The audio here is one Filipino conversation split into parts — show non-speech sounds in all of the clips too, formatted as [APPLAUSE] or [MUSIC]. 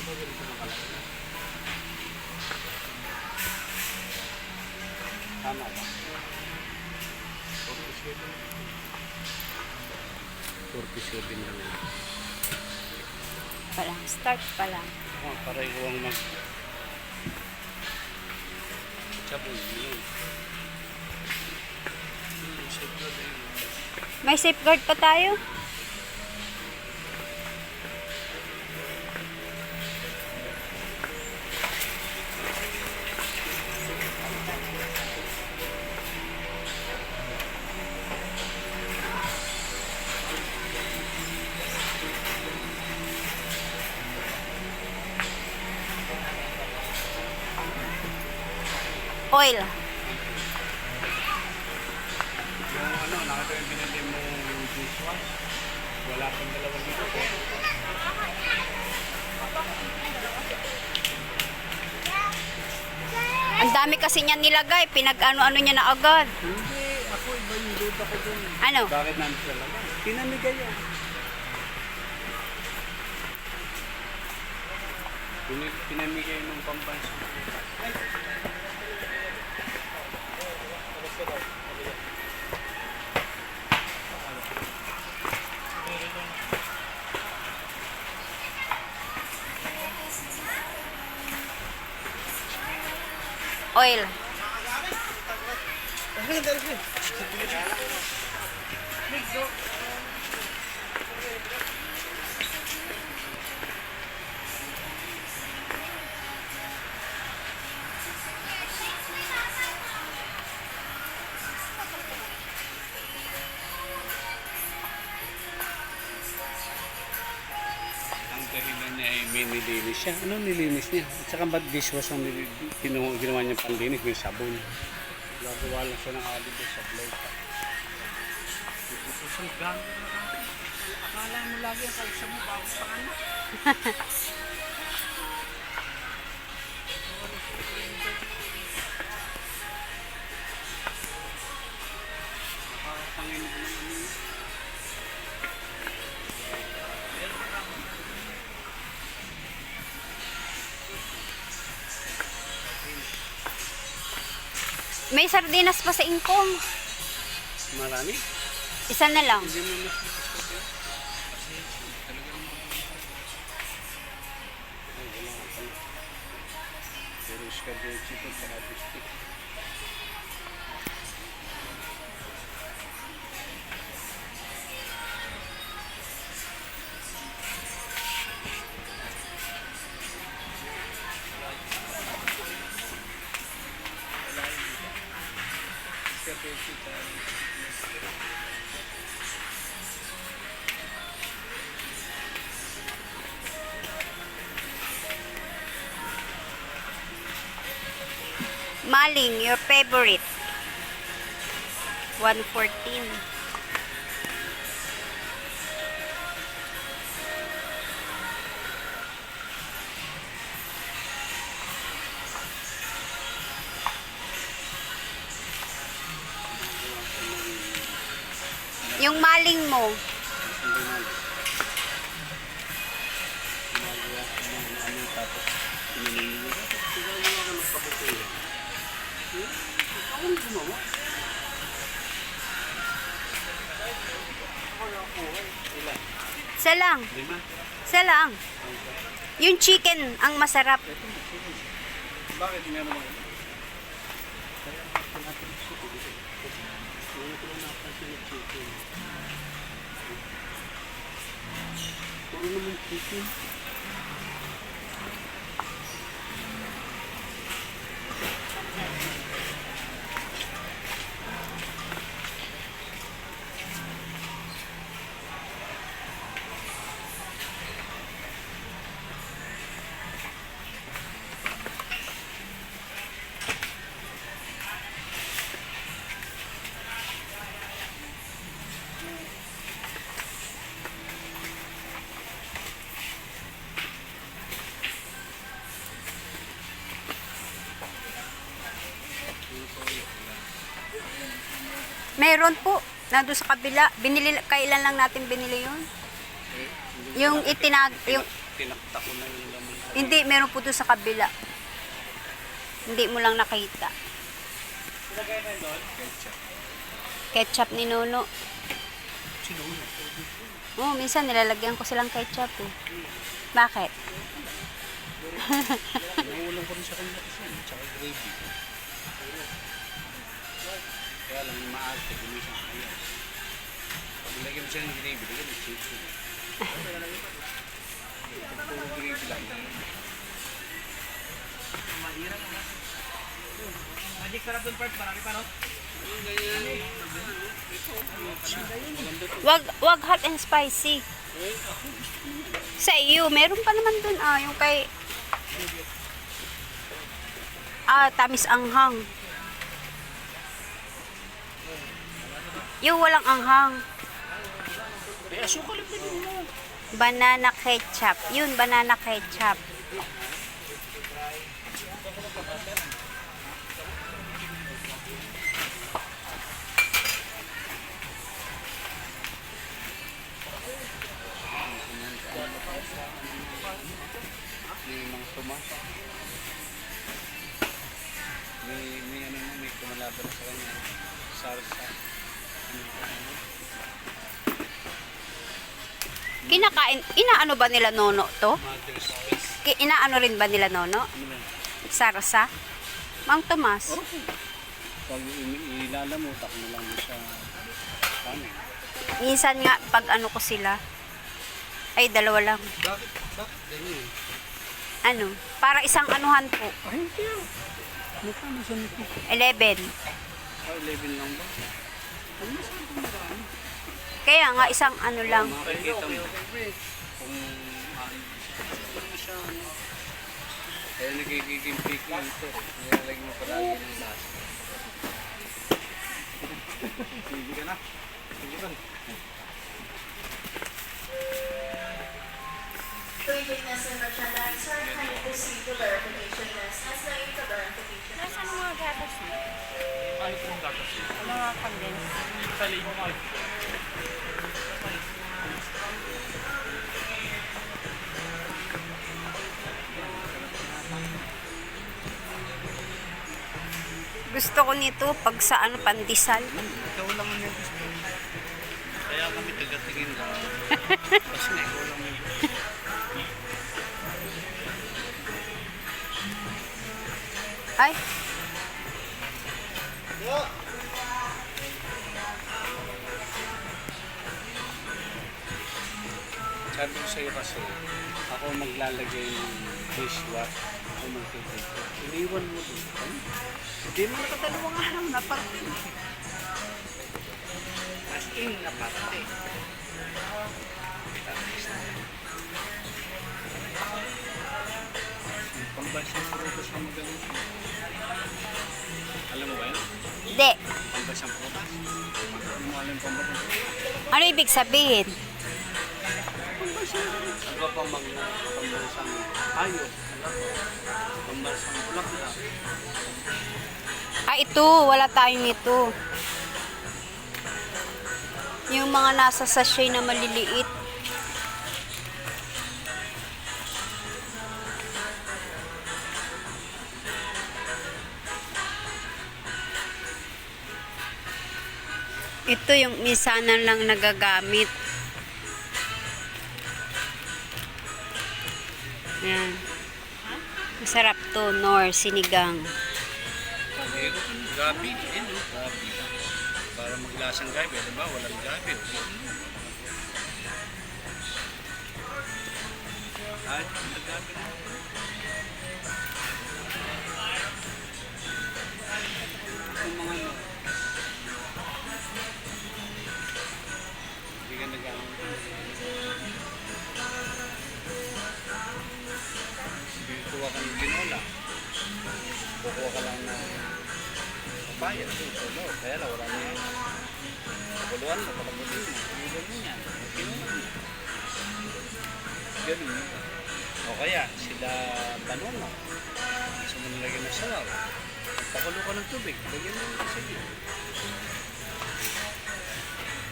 Tama ba? 47. 47 lang yun. Pa lang, start pa lang. Oh, pareho ang mag... Sabon yun. May safeguard pa tayo? Oil. Yung ano, nakita yung binili mo yung dishwash. Wala pang dalawang dito. Ang dami kasi niyan nilagay. Pinag-ano-ano niya na agad. Hindi, ako iba yung duda ko dun. Ano? Bakit nandito talaga? Pinamigay yan. Pinamigay nung pambansa. Oil. Nilinis siya. Ano nilinis niya? At saka ba't dishwash ang ginawa, ginawa niya panlinis? May sabon. Gagawa lang siya ng alibi sa blade. Isang ganda na Akala mo lagi ang kausap mo bago sa kanya. May sardinas pa sa ingkong. Marami? Isa na lang. Hindi mo gusto ko. Kasi talagang Maling, your favorite. 114. Yung maling mo, tapos isa lang. Isa lang. Yung chicken ang masarap. Bakit yung chicken. Puro naman chicken. Meron po. Nandun sa kabila. Binili, kailan lang natin binili yun? Yung itinag, yung, tinaktak ko na yung laman. Hindi, meron po doon sa kabila. Hindi mo lang nakita. Ketchup. Ketchup ni Nono. Sino ulo? Oo, minsan nilalagyan ko silang ketchup eh. Bakit? Nauulang ko rin sa kanya kasi yun, tsaka gravy. Kaya lang yung maarte, gumisang kaya. Pag nilagyan mo siya ng gravy, lagyan mo chicken. Pag puro gravy lang. Magic sarap doon part, marami pa no? Wag, wag hot and spicy. Sa iyo, meron pa naman dun ah, yung kay... Ah, tamis anghang. Yung walang anghang. Eh, asukal yung pwede mo. Banana ketchup. Yun, banana ketchup. May mga tomato. May, may ano may kumalaban sa kanya. Sarsa. Ano ano? Kinakain, inaano ba nila nono to? Ki- Inaano rin ba nila nono? Ano? Sarsa? Mang Tomas. Pag ilalamutak mo lang sa kanin. Minsan nga, pag ano ko sila, ay dalawa lang. Bakit? Bakit ganyan? Ano? Para isang anuhan po. Ay, hindi yan. Magkano sa nito? 11. Ah, 11 lang ba? Kaya nga, isang ano lang. Kaya nagiging pick lang ito. Nilalagay mo palagi ng lasa. Sige ka na. Sige ka na. Witness and merchandise are trying to see the verification list as the Mga condensed. Sa mo. Gusto ko nito pag sa ano, pandesal. Ikaw lang ang may gusto. Kaya kami tagatingin lang. [LAUGHS] Kasi ikaw lang gusto. Ay, Sabi ko sa'yo kasi, ako maglalagay ng dishwash. Ako magtitito. Iniwan mo doon. Ano? Hindi mo nakadalawang araw na parte. As in na parte. Yung Pambansang prutas na magaling. Alam mo ba yun? hindi. Ano mo pambansang prutas? Ano ibig sabihin? Ano pa mag pambansang tayo? Pambansang bulaklak. Ah, ito. Wala tayong ito. Yung mga nasa sachet na maliliit. Ito yung misanan lang nagagamit. Yan. Masarap to, nor sinigang. Gabi. Eh, no? Gabi. Para maglasang gabi. Diba? Walang gabi. Ay, gabi. pera, wala na yun. Kabuluan mo, palabutin mo. Kabuluan mo yan. Okay mo yan. Ganun. O kaya, sila balon mo. Gusto mo nilagyan mo sawaw. Pakulo ka ng tubig. Lagyan mo yung kasi yun.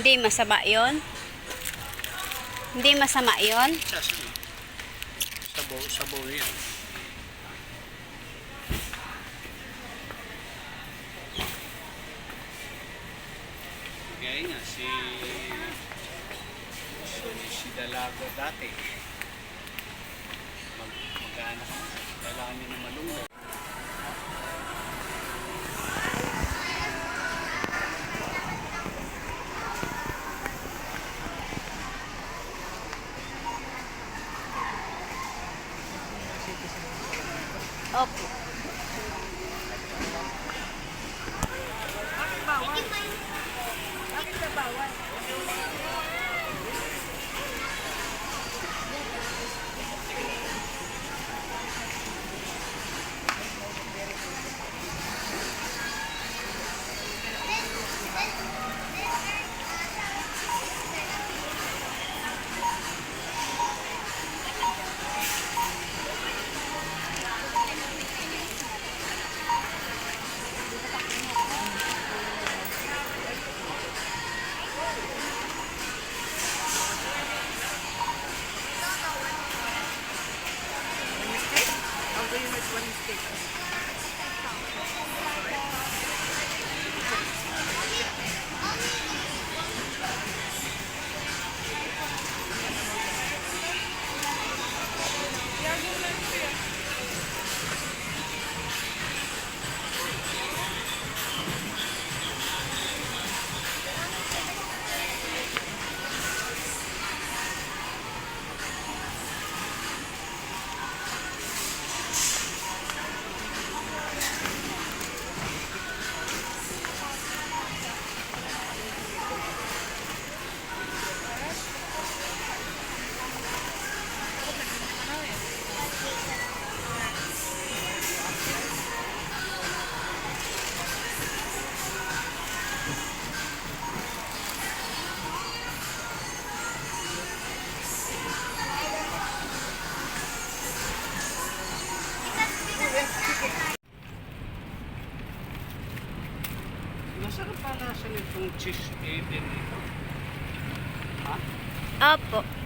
Hindi masama yon. Hindi masama yon. Sabaw, sabaw yan. Santiago dati. Mag Magkano kailangan niya ng malunggay. Opo. Okay. is when you speak. po.